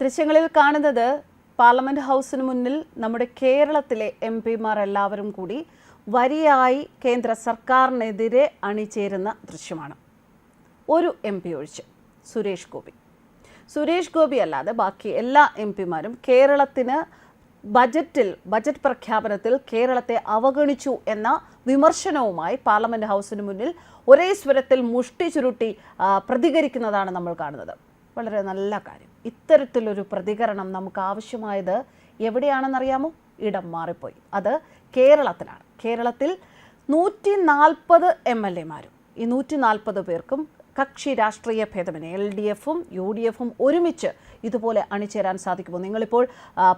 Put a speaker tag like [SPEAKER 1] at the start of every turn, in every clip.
[SPEAKER 1] ദൃശ്യങ്ങളിൽ കാണുന്നത് പാർലമെന്റ് ഹൗസിന് മുന്നിൽ നമ്മുടെ കേരളത്തിലെ എം പിമാർ എല്ലാവരും കൂടി വരിയായി കേന്ദ്ര സർക്കാരിനെതിരെ അണിചേരുന്ന ദൃശ്യമാണ്. ഒരു എം പി ഒഴിച്ച് സുരേഷ് ഗോപി. സുരേഷ് ഗോപി അല്ലാതെ ബാക്കി എല്ലാ എം പിമാരും കേരളത്തിന് ബജറ്റിൽ ബജറ്റ് പ്രഖ്യാപനത്തിൽ കേരളത്തെ അവഗണിച്ചു എന്ന വിമർശനവുമായി പാർലമെന്റ് ഹൗസിന് മുന്നിൽ ഒരേ സ്വരത്തിൽ മുഷ്ടി ചുരുട്ടി പ്രതികരിക്കുന്നതാണ് നമ്മൾ കാണുന്നത്. വളരെ നല്ല കാര്യം. ഇത്തരത്തിലൊരു പ്രതികരണം നമുക്ക് ആവശ്യമായത് എവിടെയാണെന്നറിയാമോ? ഇടം മാറിപ്പോയി. അത് കേരളത്തിലാണ് കേരളത്തിൽ നൂറ്റി നാൽപ്പത് എം എൽ എമാരും ഈ നൂറ്റി നാൽപ്പത് പേർക്കും കക്ഷി രാഷ്ട്രീയ ഭേദമനെ എൽ ഡി എഫും യു ഡി എഫും ഒരുമിച്ച് ഇതുപോലെ അണിചേരാൻ സാധിക്കുമോ? നിങ്ങളിപ്പോൾ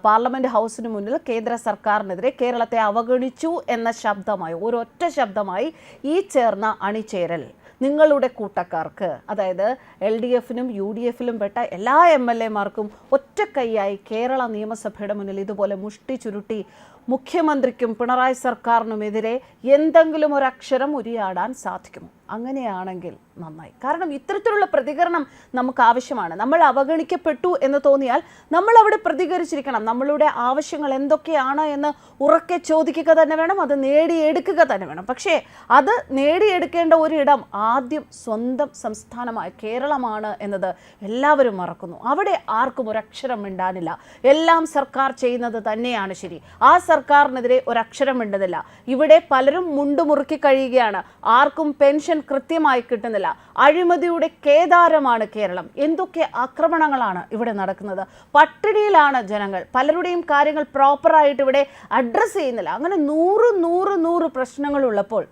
[SPEAKER 1] പാർലമെന്റ് ഹൗസിന് മുന്നിൽ കേന്ദ്ര സർക്കാരിനെതിരെ കേരളത്തെ അവഗണിച്ചു എന്ന ശബ്ദമായി ഒരൊറ്റ ശബ്ദമായി ഈ ചേർന്ന അണിചേരൽ നിങ്ങളുടെ കൂട്ടക്കാർക്ക് അതായത് എൽ ഡി എഫിനും യു ഡി എഫിലും പെട്ട എല്ലാ എം എൽ എമാർക്കും ഒറ്റക്കൈയായി കേരള നിയമസഭയുടെ മുന്നിൽ ഇതുപോലെ മുഷ്ടി ചുരുട്ടി മുഖ്യമന്ത്രിക്കും പിണറായി സർക്കാരിനുമെതിരെ എന്തെങ്കിലും ഒരു അക്ഷരം ഉരിയാടാൻ സാധിക്കുമോ? അങ്ങനെയാണെങ്കിൽ നന്നായി. കാരണം ഇത്തരത്തിലുള്ള പ്രതികരണം നമുക്ക് ആവശ്യമാണ്. നമ്മൾ അവഗണിക്കപ്പെട്ടു എന്ന് തോന്നിയാൽ നമ്മൾ അവിടെ പ്രതികരിച്ചിരിക്കണം. നമ്മളുടെ ആവശ്യങ്ങൾ എന്തൊക്കെയാണ് എന്ന് ഉറക്കെ ചോദിക്കുക തന്നെ വേണം. അത് നേടിയെടുക്കുക തന്നെ വേണം. പക്ഷേ അത് നേടിയെടുക്കേണ്ട ഒരിടം ആദ്യം സ്വന്തം സംസ്ഥാനമായ കേരളമാണ് എന്നത് എല്ലാവരും മറക്കുന്നു. അവിടെ ആർക്കും ഒരക്ഷരം മിണ്ടാനില്ല. എല്ലാം സർക്കാർ ചെയ്യുന്നത് തന്നെയാണ് ശരി. ആ സർക്കാരിനെതിരെ ഒരക്ഷരം മിണ്ടുന്നില്ല. ഇവിടെ പലരും മുണ്ടുമുറുക്കി കഴിയുകയാണ്. ആർക്കും പെൻഷൻ കൃത്യമായി കിട്ടുന്നില്ല. അഴിമതിയുടെ കേദാരമാണ് കേരളം. എന്തൊക്കെ ആക്രമണങ്ങളാണ് ഇവിടെ നടക്കുന്നത്? പട്ടിണിയിലാണ് ജനങ്ങൾ. പലരുടെയും കാര്യങ്ങൾ പ്രോപ്പറായിട്ട് ഇവിടെ അഡ്രസ്സ് ചെയ്യുന്നില്ല. അങ്ങനെ നൂറ് നൂറ് നൂറ് പ്രശ്നങ്ങളുള്ളപ്പോൾ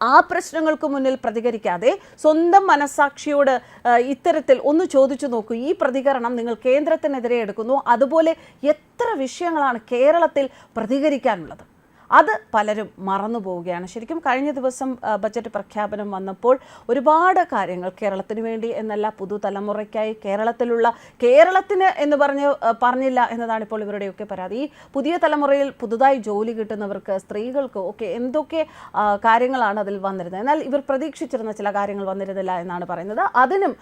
[SPEAKER 1] ആ പ്രശ്നങ്ങൾക്ക് മുന്നിൽ പ്രതികരിക്കാതെ സ്വന്തം മനസാക്ഷിയോട് ഇത്തരത്തിൽ ഒന്ന് ചോദിച്ചു നോക്കൂ. ഈ പ്രതികരണം നിങ്ങൾ കേന്ദ്രത്തിനെതിരെ എടുക്കുന്നു. അതുപോലെ എത്ര വിഷയങ്ങളാണ് കേരളത്തിൽ പ്രതികരിക്കാനുള്ളത്? അത് പലരും മറന്നു പോവുകയാണ്. ശരിക്കും കഴിഞ്ഞ ദിവസം ബജറ്റ് പ്രഖ്യാപനം വന്നപ്പോൾ ഒരുപാട് കാര്യങ്ങൾ കേരളത്തിന് വേണ്ടി എന്നല്ല പുതുതലമുറയ്ക്കായി കേരളത്തിലുള്ള കേരളത്തിന് എന്ന് പറഞ്ഞ് പറഞ്ഞില്ല എന്നതാണ് ഇപ്പോൾ ഇവരുടെയൊക്കെ പരാതി. ഈ പുതിയ തലമുറയിൽ പുതുതായി ജോലി കിട്ടുന്നവർക്ക് സ്ത്രീകൾക്ക് ഒക്കെ എന്തൊക്കെ കാര്യങ്ങളാണ് അതിൽ വന്നിരുന്നത്? എന്നാൽ ഇവർ പ്രതീക്ഷിച്ചിരുന്ന ചില കാര്യങ്ങൾ വന്നിരുന്നില്ല എന്നാണ് പറയുന്നത്. അതിനും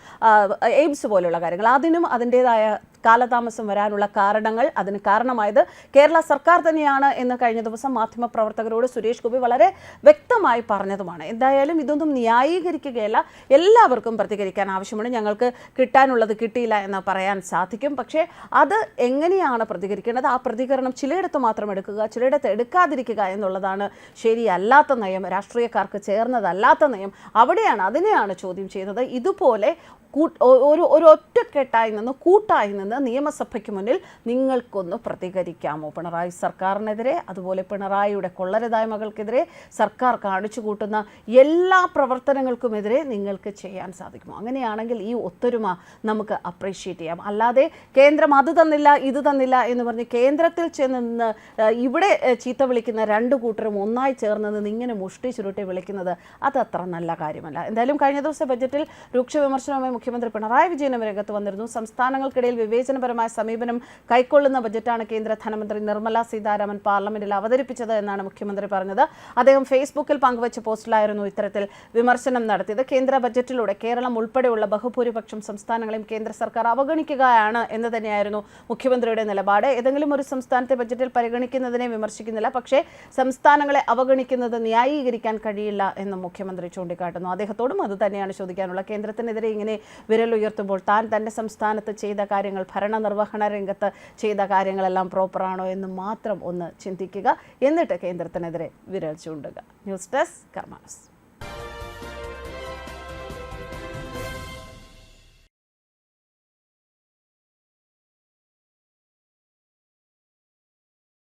[SPEAKER 1] എയിംസ് പോലെയുള്ള കാര്യങ്ങൾ അതിനും അതിന്റെതായ കാലതാമസം വരാനുള്ള കാരണങ്ങൾ അതിന് കാരണമായത് കേരള സർക്കാർ തന്നെയാണ് എന്ന് കഴിഞ്ഞ ദിവസം മാധ്യമപ്രവർത്തകരോട് സുരേഷ് ഗോപി വളരെ വ്യക്തമായി പറഞ്ഞതുമാണ്. എന്തായാലും ഇതൊന്നും ന്യായീകരിക്കുകയല്ല. എല്ലാവർക്കും പ്രതികരിക്കാൻ ആവശ്യമാണ്. ഞങ്ങൾക്ക് കിട്ടാനുള്ളത് കിട്ടിയില്ല എന്ന് പറയാൻ സാധിക്കും. പക്ഷേ അത് എങ്ങനെയാണ് പ്രതികരിക്കേണ്ടത്? ആ പ്രതികരണം ചിലയിടത്ത് മാത്രം എടുക്കുക ചിലയിടത്ത് എടുക്കാതിരിക്കുക എന്നുള്ളതാണ് ശരിയല്ലാത്ത നയം. രാഷ്ട്രീയക്കാർക്ക് ചേർന്നതല്ലാത്ത നയം. അവിടെയാണ് അതിനെയാണ് ചോദ്യം ചെയ്യുന്നത്. ഇതുപോലെ ഒരു ഒരു ഒറ്റക്കെട്ടായി നിന്ന് കൂട്ടായി നിന്ന് നിയമസഭയ്ക്ക് മുന്നിൽ നിങ്ങൾക്കൊന്ന് പ്രതികരിക്കാമോ? പിണറായി സർക്കാരിനെതിരെ അതുപോലെ പിണറായിയുടെ കൊള്ളരതായ്മകൾക്കെതിരെ സർക്കാർ കാണിച്ചു കൂട്ടുന്ന എല്ലാ പ്രവർത്തനങ്ങൾക്കുമെതിരെ നിങ്ങൾക്ക് ചെയ്യാൻ സാധിക്കുമോ? അങ്ങനെയാണെങ്കിൽ ഈ ഒത്തൊരുമ നമുക്ക് അപ്രീഷിയേറ്റ് ചെയ്യാം. അല്ലാതെ കേന്ദ്രം അത് തന്നില്ല ഇത് തന്നില്ല എന്ന് പറഞ്ഞ് കേന്ദ്രത്തിൽ ചെന്ന് ഇവിടെ ചീത്ത വിളിക്കുന്ന രണ്ട് കൂട്ടരും ഒന്നായി ചേർന്ന് നിന്ന് ഇങ്ങനെ മുഷ്ടി ചുരുട്ടി വിളിക്കുന്നത് അതത്ര നല്ല കാര്യമല്ല. എന്തായാലും കഴിഞ്ഞ ദിവസം ബജറ്റിൽ രൂക്ഷ വിമർശനവുമായി മുഖ്യമന്ത്രി പിണറായി വിജയനും രംഗത്ത് വന്നിരുന്നു. സംസ്ഥാനങ്ങൾക്കിടയിൽ വിവേചനപരമായ സമീപനം കൈക്കൊള്ളുന്ന ബജറ്റാണ് കേന്ദ്ര ധനമന്ത്രി നിർമ്മല സീതാരാമൻ പാർലമെന്റിൽ അവതരിപ്പിച്ചത് എന്നാണ് മുഖ്യമന്ത്രി പറഞ്ഞത്. അദ്ദേഹം ഫേസ്ബുക്കിൽ പങ്കുവച്ച പോസ്റ്റിലായിരുന്നു ഇത്തരത്തിൽ വിമർശനം നടത്തിയത്. കേന്ദ്ര ബജറ്റിലൂടെ കേരളം ഉൾപ്പെടെയുള്ള ബഹുഭൂരിപക്ഷം സംസ്ഥാനങ്ങളെയും കേന്ദ്ര സർക്കാർ അവഗണിക്കുകയാണ് എന്ന് തന്നെയായിരുന്നു മുഖ്യമന്ത്രിയുടെ നിലപാട്. ഏതെങ്കിലും ഒരു സംസ്ഥാനത്തെ ബജറ്റിൽ പരിഗണിക്കുന്നതിനെ വിമർശിക്കുന്നില്ല. പക്ഷേ സംസ്ഥാനങ്ങളെ അവഗണിക്കുന്നത് ന്യായീകരിക്കാൻ കഴിയില്ല എന്നും മുഖ്യമന്ത്രി ചൂണ്ടിക്കാട്ടുന്നു. അദ്ദേഹത്തോടും അത് തന്നെയാണ് ചോദിക്കാനുള്ള കേന്ദ്രത്തിനെതിരെ ഇങ്ങനെ വിരലുയർത്തുമ്പോൾ താൻ തന്റെ സംസ്ഥാനത്ത് ചെയ്ത കാര്യങ്ങൾ ഭരണനിർവഹണ രംഗത്ത് ചെയ്ത കാര്യങ്ങളെല്ലാം പ്രോപ്പറാണോ എന്ന് മാത്രം ഒന്ന് ചിന്തിക്കുക. എന്നിട്ട് കേന്ദ്രത്തിനെതിരെ വിരൽ ചൂണ്ടുക. News desk കർമാനസ്.